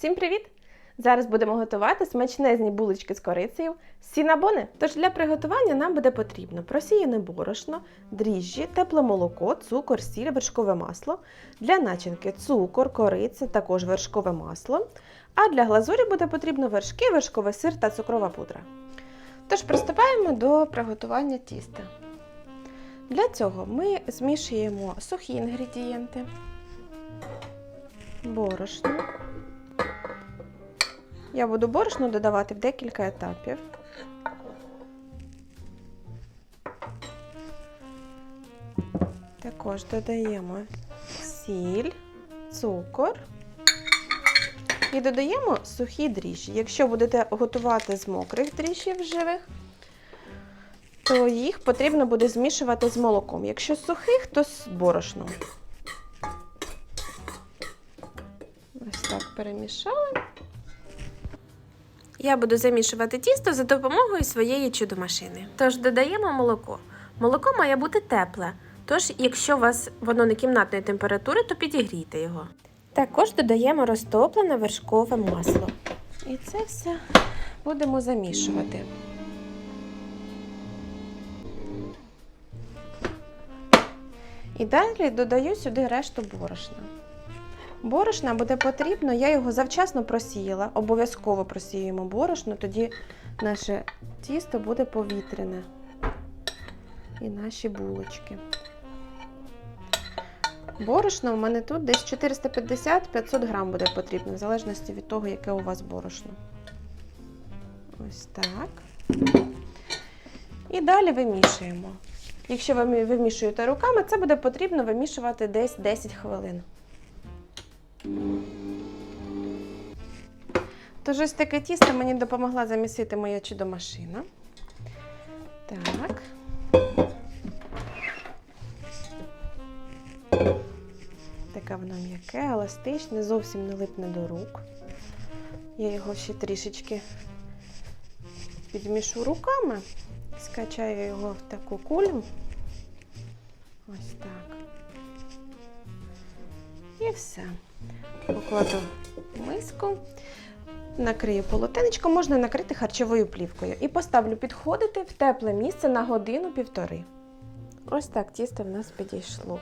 Всім привіт! Зараз будемо готувати смачнезні булочки з корицею сінабони. Тож для приготування нам буде потрібно просіяне борошно, дріжджі, тепле молоко, цукор, сіль, вершкове масло. Для начинки цукор, кориця, також вершкове масло. А для глазурі буде потрібно вершки, вершковий сир та цукрова пудра. Тож приступаємо до приготування тіста. Для цього ми змішуємо сухі інгредієнти, борошно. Я буду борошно додавати в декілька етапів. Також додаємо сіль, цукор і додаємо сухі дріжджі. Якщо будете готувати з мокрих дріжджів живих, то їх потрібно буде змішувати з молоком. Якщо сухих, то з борошном. Ось так перемішали. Я буду замішувати тісто за допомогою своєї чудомашини. Тож додаємо молоко. Молоко має бути тепле, тож, якщо у вас воно не кімнатної температури, то підігрійте його. Також додаємо розтоплене вершкове масло. І це все будемо замішувати. І далі додаю сюди решту борошна. Борошна буде потрібно, я його завчасно просіяла. Обов'язково просіюємо борошно, тоді наше тісто буде повітряне. І наші булочки. Борошно у мене тут десь 450-500 грам буде потрібно, в залежності від того, яке у вас борошно. Ось так. І далі вимішуємо. Якщо ви вимішуєте руками, це буде потрібно вимішувати десь 10 хвилин. Тож ось таке тісто мені допомогла замісити моя чудомашина. Так. Таке воно м'яке, еластичне, зовсім не липне до рук. Я його ще трішечки підмішу руками, скачаю його в таку кулю. Ось так. І все. Покладу миску, накрию полотенечко, можна накрити харчовою плівкою. І поставлю підходити в тепле місце на годину-півтори. Ось так тісто в нас підійшло.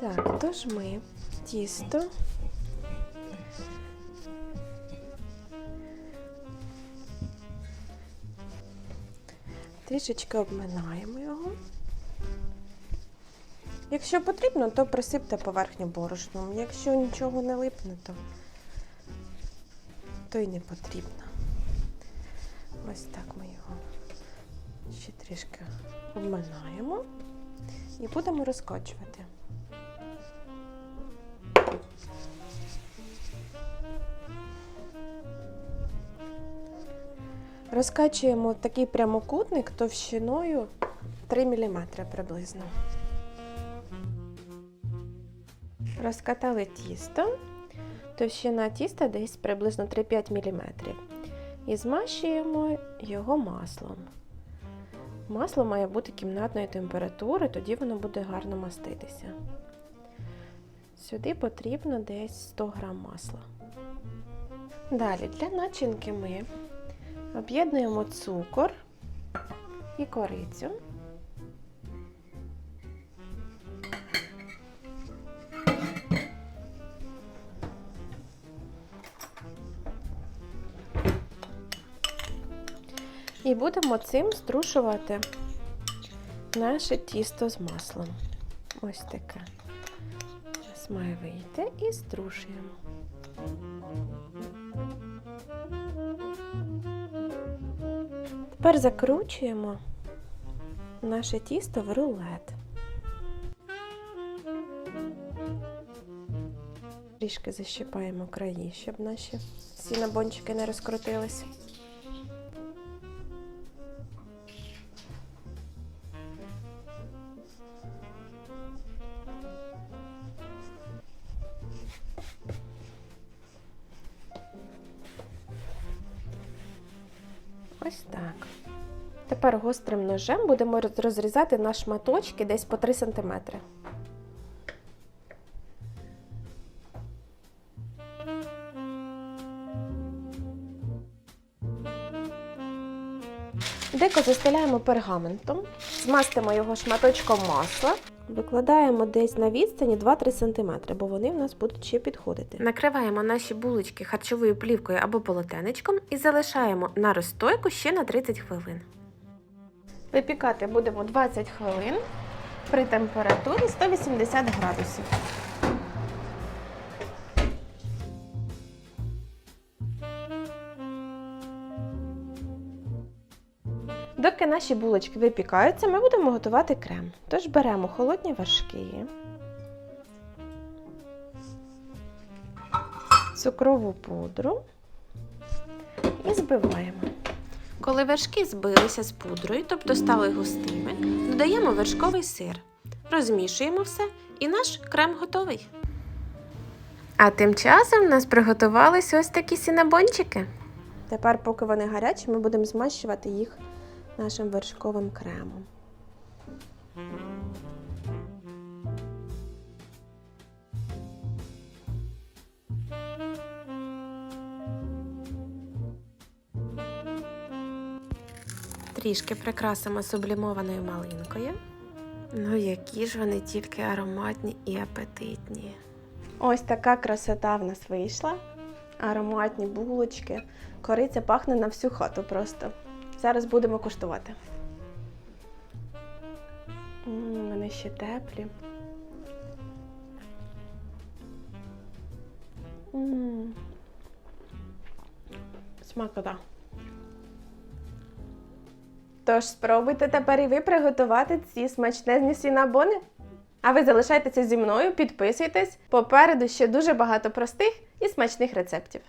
Так, тож ми тісто. Трішечки обминаємо його. Якщо потрібно, то присипте поверхню борошном. Якщо нічого не липне, то, то й не потрібно. Ось так ми його ще трішки обминаємо і будемо розкочувати. Розкачуємо такий прямокутник товщиною 3 мм приблизно. Розкатали тісто, товщина тіста десь приблизно 3-5 мм. І змащуємо його маслом. Масло має бути кімнатної температури, тоді воно буде гарно маститися. Сюди потрібно десь 100 г масла. Далі для начинки ми об'єднуємо цукор і корицю. І будемо цим струшувати наше тісто з маслом. Ось таке. Зараз має вийти і струшуємо. Тепер закручуємо наше тісто в рулет. Трішки защипаємо краї, щоб наші сінабончики не розкрутились. Ось так. Тепер гострим ножем будемо розрізати на шматочки десь по 3 см. Деко застеляємо пергаментом, змастимо його шматочком масла викладаємо десь на відстані 2-3 см, бо вони в нас будуть ще підходити. Накриваємо наші булочки харчовою плівкою або полотенечком і залишаємо на розстойку ще на 30 хвилин. Випікати будемо 20 хвилин при температурі 180 градусів. Доки наші булочки випікаються, ми будемо готувати крем. Тож беремо холодні вершки, цукрову пудру і збиваємо. Коли вершки збилися з пудрою, тобто стали густими, додаємо вершковий сир, розмішуємо все і наш крем готовий. А тим часом в нас приготувались ось такі сінабончики. Тепер, поки вони гарячі, ми будемо змащувати їх нашим вершковим кремом. Трішки прикрасимо сублімованою малинкою. Ну, які ж вони тільки ароматні і апетитні. Ось така красота в нас вийшла. Ароматні булочки. Кориця пахне на всю хату просто. Зараз будемо куштувати. М, Вони ще теплі. М. Смакота. Тож спробуйте тепер і ви приготувати ці смачнезні сінабони. А ви залишайтеся зі мною, підписуйтесь. Попереду ще дуже багато простих і смачних рецептів.